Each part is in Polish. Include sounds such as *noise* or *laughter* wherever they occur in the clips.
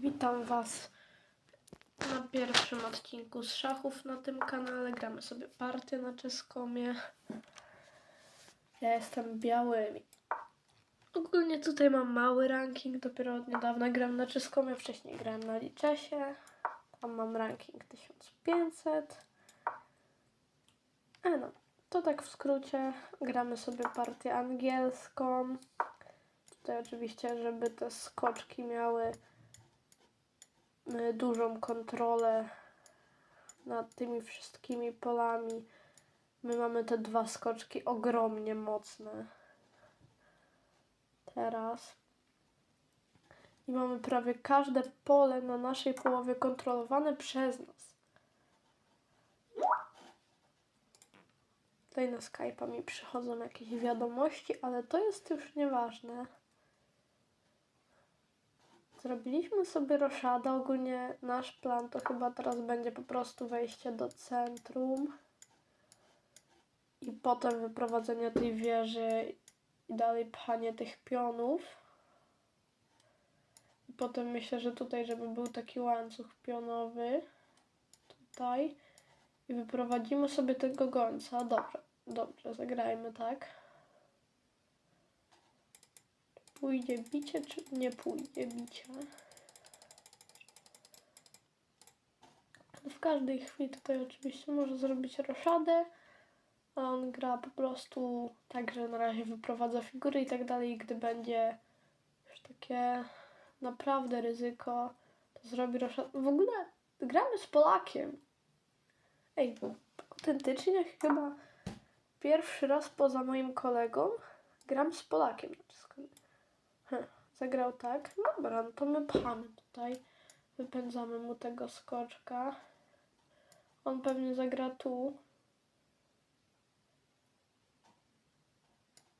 Witam Was na pierwszym odcinku z szachów na tym kanale. Gramy sobie partię na czeskomie. Ja jestem białymi. Ogólnie tutaj mam mały ranking, dopiero od niedawna gram na czeskomie, wcześniej grałem na Liczesie. Tam mam ranking 1500. E no, to tak w skrócie. Gramy sobie partię angielską. Tutaj oczywiście, żeby te skoczki miały dużą kontrolę nad tymi wszystkimi polami. My mamy te dwa skoczki ogromnie mocne. Teraz. I mamy prawie każde pole na naszej połowie kontrolowane przez nas. Tutaj na Skype'a mi przychodzą jakieś wiadomości, ale to jest już nieważne. Zrobiliśmy sobie roszadę. Ogólnie nasz plan to chyba teraz będzie po prostu wejście do centrum i potem wyprowadzenie tej wieży i dalej pchanie tych pionów. I potem myślę, że tutaj, żeby był taki łańcuch pionowy tutaj i wyprowadzimy sobie tego gońca. Dobrze, dobrze, zagrajmy tak. Pójdzie bicie, czy nie pójdzie bicie? W każdej chwili tutaj oczywiście może zrobić roszadę, a on gra po prostu tak, że na razie wyprowadza figury i tak dalej. Gdy będzie już takie naprawdę ryzyko, to zrobi roszadę. W ogóle gramy z Polakiem. Ej, autentycznie chyba pierwszy raz poza moim kolegą gram z Polakiem. Zagrał tak. Dobra, no to my pchamy tutaj. Wypędzamy mu tego skoczka. On pewnie zagra tu.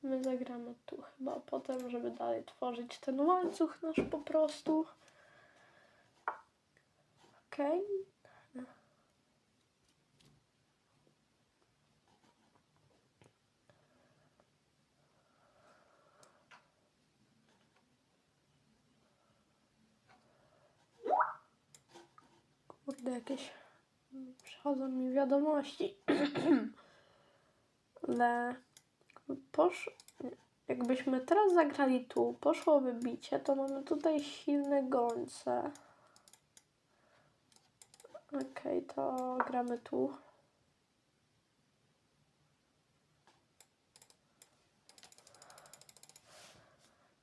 My zagramy tu chyba potem, żeby dalej tworzyć ten łańcuch nasz po prostu. Okej. Kurde, jakieś przychodzą mi wiadomości. *clears throat* Ale posz... jakbyśmy teraz zagrali tu, poszłoby bicie, to mamy tutaj silne gońce. Okej, to gramy tu.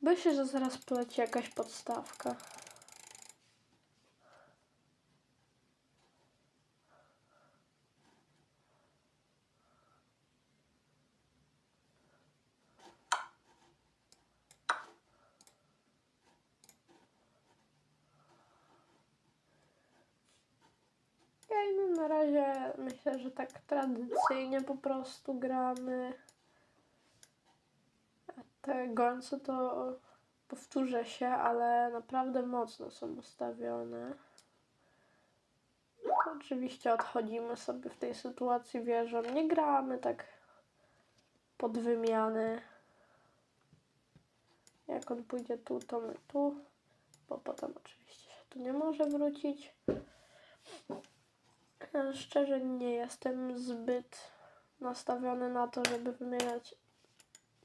Myślę, że zaraz poleci jakaś podstawka. Okej, no na razie myślę, że tak tradycyjnie po prostu gramy. Te gońce to powtórzę się, ale naprawdę mocno są ustawione. Oczywiście odchodzimy sobie w tej sytuacji wieżą. Nie gramy tak pod wymiany. Jak on pójdzie tu, to my tu. Bo potem oczywiście się tu nie może wrócić. Szczerze nie jestem zbyt nastawiony na to, żeby wymieniać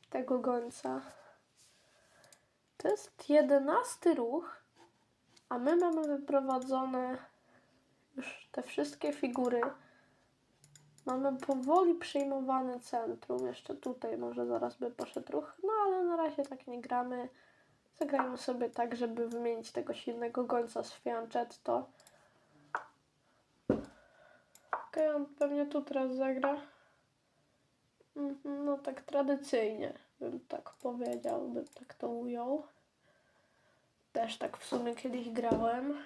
tego gońca. To jest jedenasty ruch, a my mamy wyprowadzone już te wszystkie figury. Mamy powoli przejmowane centrum. Jeszcze tutaj może zaraz by poszedł ruch, no ale na razie tak nie gramy. Zagrajmy sobie tak, żeby wymienić tego silnego gońca z Fianchetto. Okej, on pewnie tu teraz zagra. Mhm, No tak tradycyjnie bym tak powiedział, bym tak to ujął. Też tak w sumie kiedyś grałem.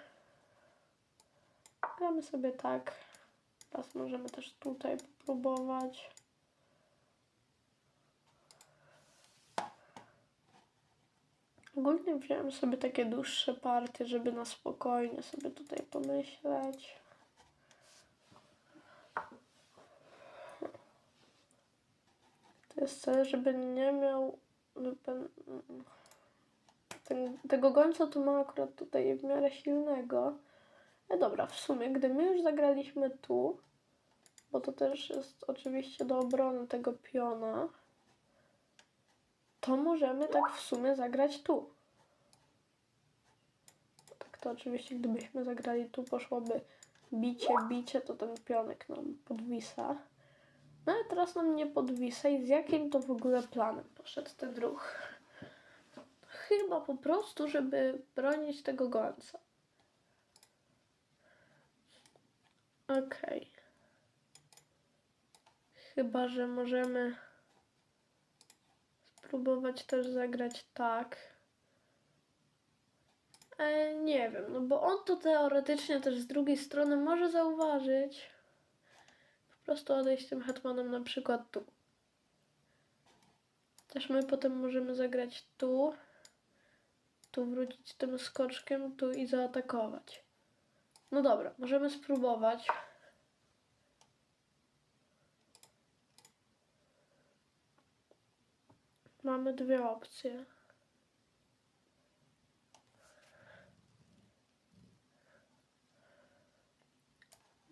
Gramy sobie tak. Teraz możemy też tutaj popróbować. Ogólnie wziąłem sobie takie dłuższe partie, żeby na spokojnie sobie tutaj pomyśleć. Cel, żeby nie miał Ten, tego gońca tu ma akurat tutaj w miarę silnego. No dobra, w sumie, gdy my już zagraliśmy tu, bo to też jest oczywiście do obrony tego piona, to możemy tak w sumie zagrać tu. Tak to oczywiście, gdybyśmy zagrali tu, poszłoby bicie, bicie, to ten pionek nam podwisa. No teraz nam nie podwisa i z jakim to w ogóle planem poszedł ten ruch? Chyba po prostu, żeby bronić tego gońca. Okej. Chyba, że możemy spróbować też zagrać tak. E, nie wiem, no bo on to teoretycznie też z drugiej strony może zauważyć. Prostu odejść tym hetmanem na przykład tu. Też my potem możemy zagrać tu. Tu wrócić tym skoczkiem, tu i zaatakować. No dobra, możemy spróbować. Mamy dwie opcje.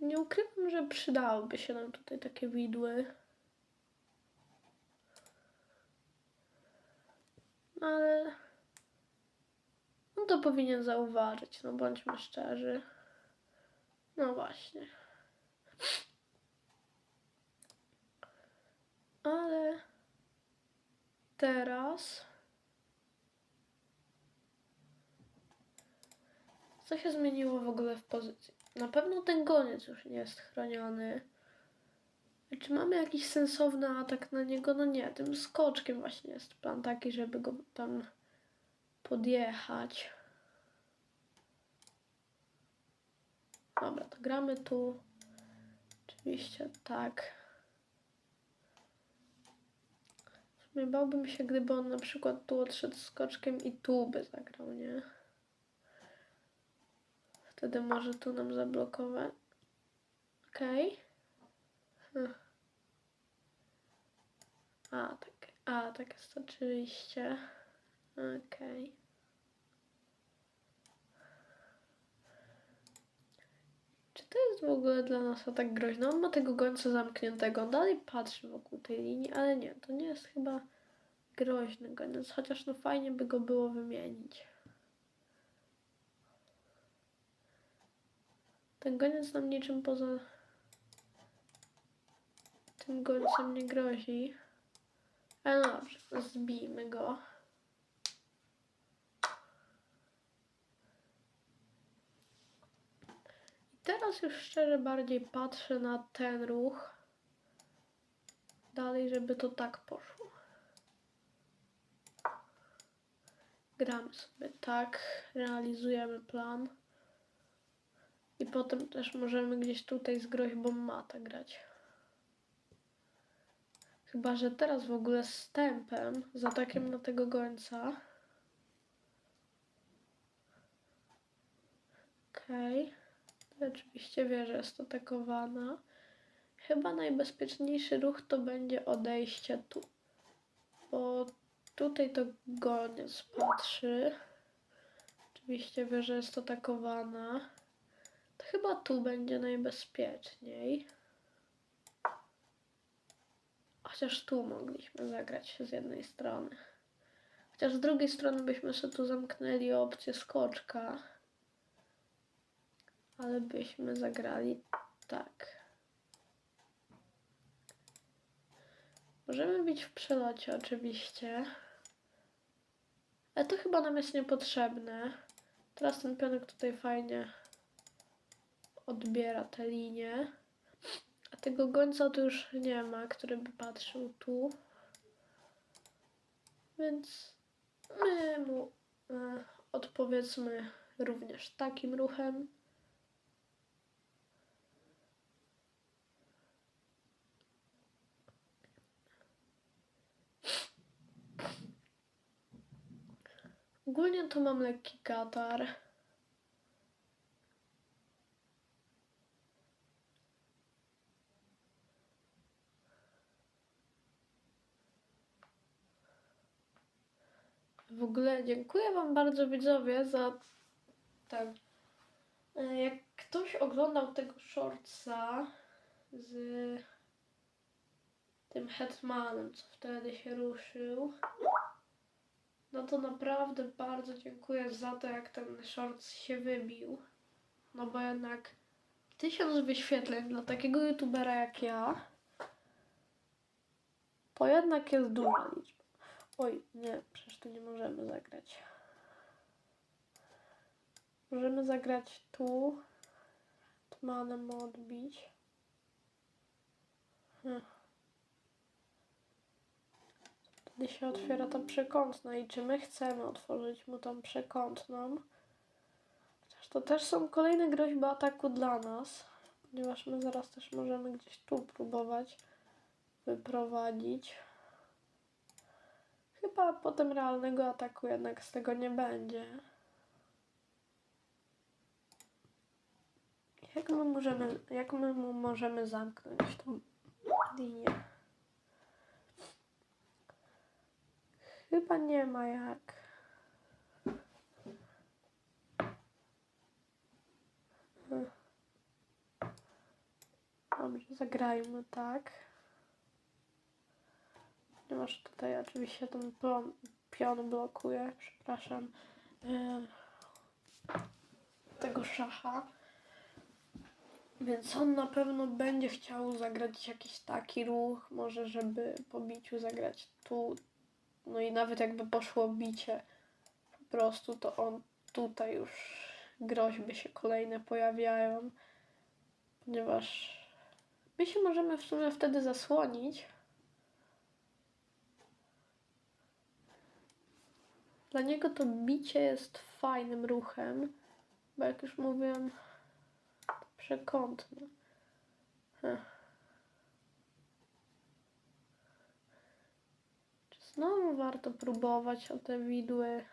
Nie ukrywam, że przydałyby się nam tutaj takie widły. No ale... No to powinien zauważyć, no bądźmy szczerzy. No właśnie. Ale teraz co się zmieniło w ogóle w pozycji? Na pewno ten goniec już nie jest chroniony. Czy mamy jakiś sensowny atak na niego? No nie, tym skoczkiem właśnie jest plan taki, żeby go tam podjechać. Dobra, to gramy tu. Oczywiście tak. W sumie bałbym się, gdyby on na przykład tu odszedł skoczkiem i tu by zagrał, nie? Wtedy może tu nam zablokować. Okej. Hm. A, tak. A, tak jest oczywiście. Okej. Czy to jest w ogóle dla nas tak groźne? On ma tego gońca zamkniętego, on dalej patrzy wokół tej linii, ale nie, to nie jest chyba groźny goniec, chociaż no fajnie by go było wymienić. Ten goniec nam niczym poza tym gońcem nie grozi. Ale no dobrze, zbijmy go. I teraz już szczerze bardziej patrzę na ten ruch. Dalej, żeby to tak poszło. Gramy sobie tak, realizujemy plan. I potem też możemy gdzieś tutaj z groźbą mata grać. Chyba, że teraz w ogóle z tempem, z atakiem na tego gońca. Okej. Okay. Oczywiście wie, że jest atakowana. Chyba najbezpieczniejszy ruch to będzie odejście tu. Bo tutaj to goniec patrzy. Oczywiście wie, że jest atakowana. Chyba tu będzie najbezpieczniej. Chociaż tu mogliśmy zagrać z jednej strony. Chociaż z drugiej strony byśmy sobie tu zamknęli opcję skoczka. Ale byśmy zagrali tak. Możemy bić w przelocie oczywiście. Ale to chyba nam jest niepotrzebne. Teraz ten pionek tutaj fajnie odbiera te linie. A tego gońca tu już nie ma, który by patrzył tu. Więc my mu e, odpowiedzmy również takim ruchem. Ogólnie to mam lekki katar. W ogóle dziękuję Wam bardzo widzowie za ten. e, Jak ktoś oglądał tego shortsa z tym Hetmanem, co wtedy się ruszył, no to naprawdę bardzo dziękuję za to, jak ten shorts się wybił. No bo jednak tysiąc wyświetleń dla takiego youtubera jak ja to jednak jest duża liczba. Oj, nie, przecież tu nie możemy zagrać. Możemy zagrać tu. Tmanem odbić. Hm. Wtedy się otwiera ta przekątna i czy my chcemy otworzyć mu tą przekątną? Chociaż to też są kolejne groźby ataku dla nas, ponieważ my zaraz też możemy gdzieś tu próbować wyprowadzić. Chyba potem realnego ataku jednak z tego nie będzie. Jak my możemy, jak my mu możemy zamknąć tą linię? Chyba nie ma jak. Dobrze, zagrajmy tak. Ponieważ tutaj oczywiście ten pion, pion blokuje, przepraszam, yy, tego szacha. Więc on na pewno będzie chciał zagrać jakiś taki ruch, może żeby po biciu zagrać tu. No i nawet jakby poszło bicie po prostu, to on tutaj już groźby się kolejne pojawiają, ponieważ my się możemy w sumie wtedy zasłonić. Dla niego to bicie jest fajnym ruchem, bo jak już mówiłem, to przekątne. Heh. Czy znowu warto próbować o te widły?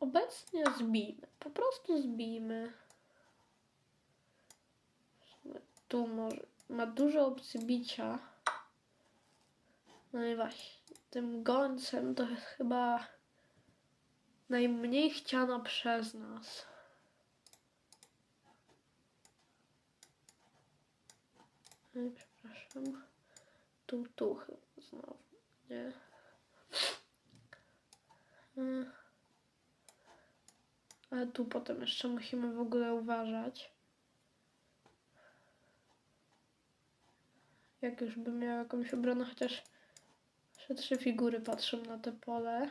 Obecnie zbijmy, po prostu zbijmy. Tu może ma dużo opcji bicia. No i właśnie, tym gońcem to jest chyba najmniej chciana przez nas. Oj, przepraszam. Tu, tu chyba znowu, nie? Mm. Ale tu potem jeszcze musimy w ogóle uważać. Jak już bym miał jakąś obronę, chociaż jeszcze trzy figury patrzą na te pole.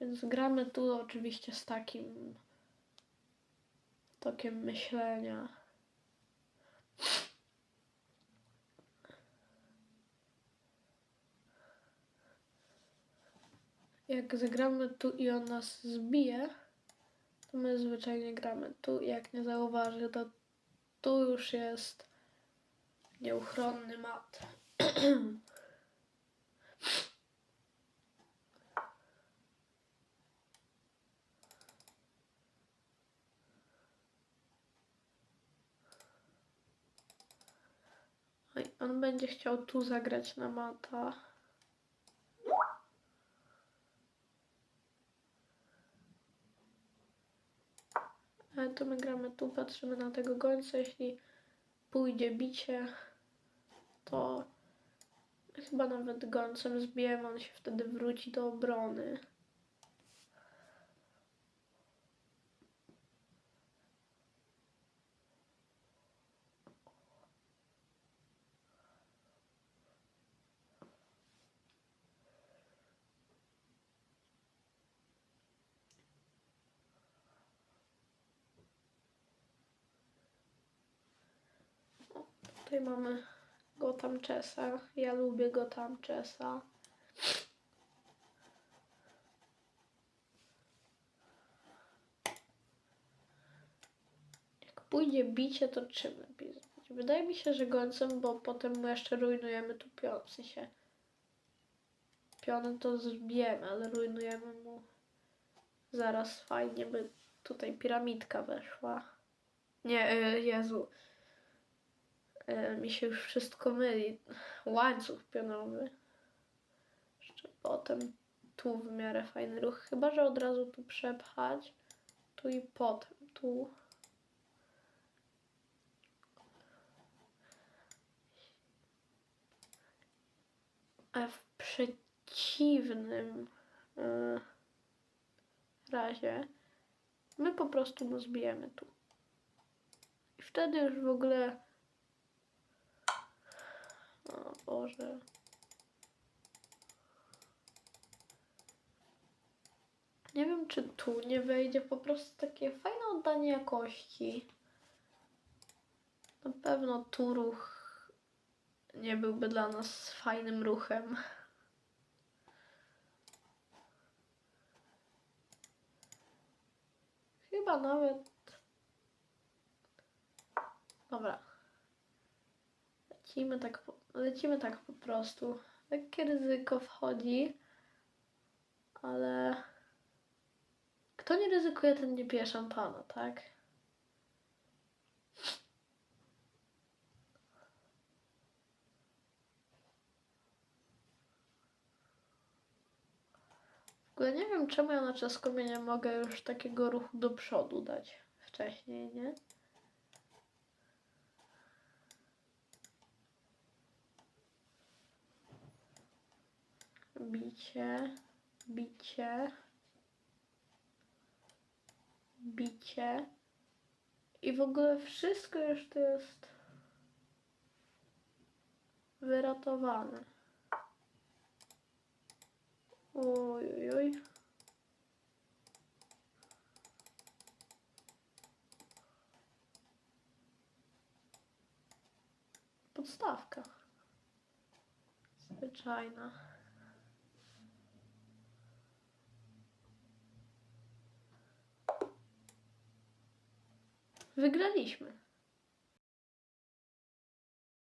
Więc gramy tu oczywiście z takim tokiem myślenia. Jak zagramy tu i on nas zbije, to my zwyczajnie gramy tu. Jak nie zauważy, to tu już jest nieuchronny mat. *clears throat* Oj, on będzie chciał tu zagrać na mata. Ale to my gramy tu, patrzymy na tego gońca. Jeśli pójdzie bicie, to chyba nawet gońcem zbijemy, on się wtedy wróci do obrony. Tutaj mamy Gotham Chessa. Ja lubię Gotham Chessa. Jak pójdzie bicie, to czym lepiej? Wydaje mi się, że gońcem, bo potem mu jeszcze rujnujemy tu pion. W sensie to zbijemy, ale rujnujemy mu zaraz fajnie, by tutaj piramidka weszła. Nie, y, Jezu. E, mi się już wszystko myli. Łańcuch pionowy. Jeszcze potem tu w miarę fajny ruch. Chyba, że od razu tu przepchać. Tu i potem tu. A w przeciwnym e, razie my po prostu go zbijemy tu. I wtedy już w ogóle. Boże. Nie wiem, czy tu nie wejdzie po prostu takie fajne oddanie jakości. Na pewno tu ruch nie byłby dla nas fajnym ruchem. Chyba nawet. Dobra. Lecimy tak, po, lecimy tak po prostu. Lekkie ryzyko wchodzi, ale kto nie ryzykuje, ten nie pije szampana, tak? W ogóle nie wiem, czemu ja na czaskomie nie mogę już takiego ruchu do przodu dać wcześniej, nie? Bicie, bicie, bicie. I w ogóle wszystko już jest wyratowane. Oj, oj, oj. Podstawka. Zwyczajna. Wygraliśmy.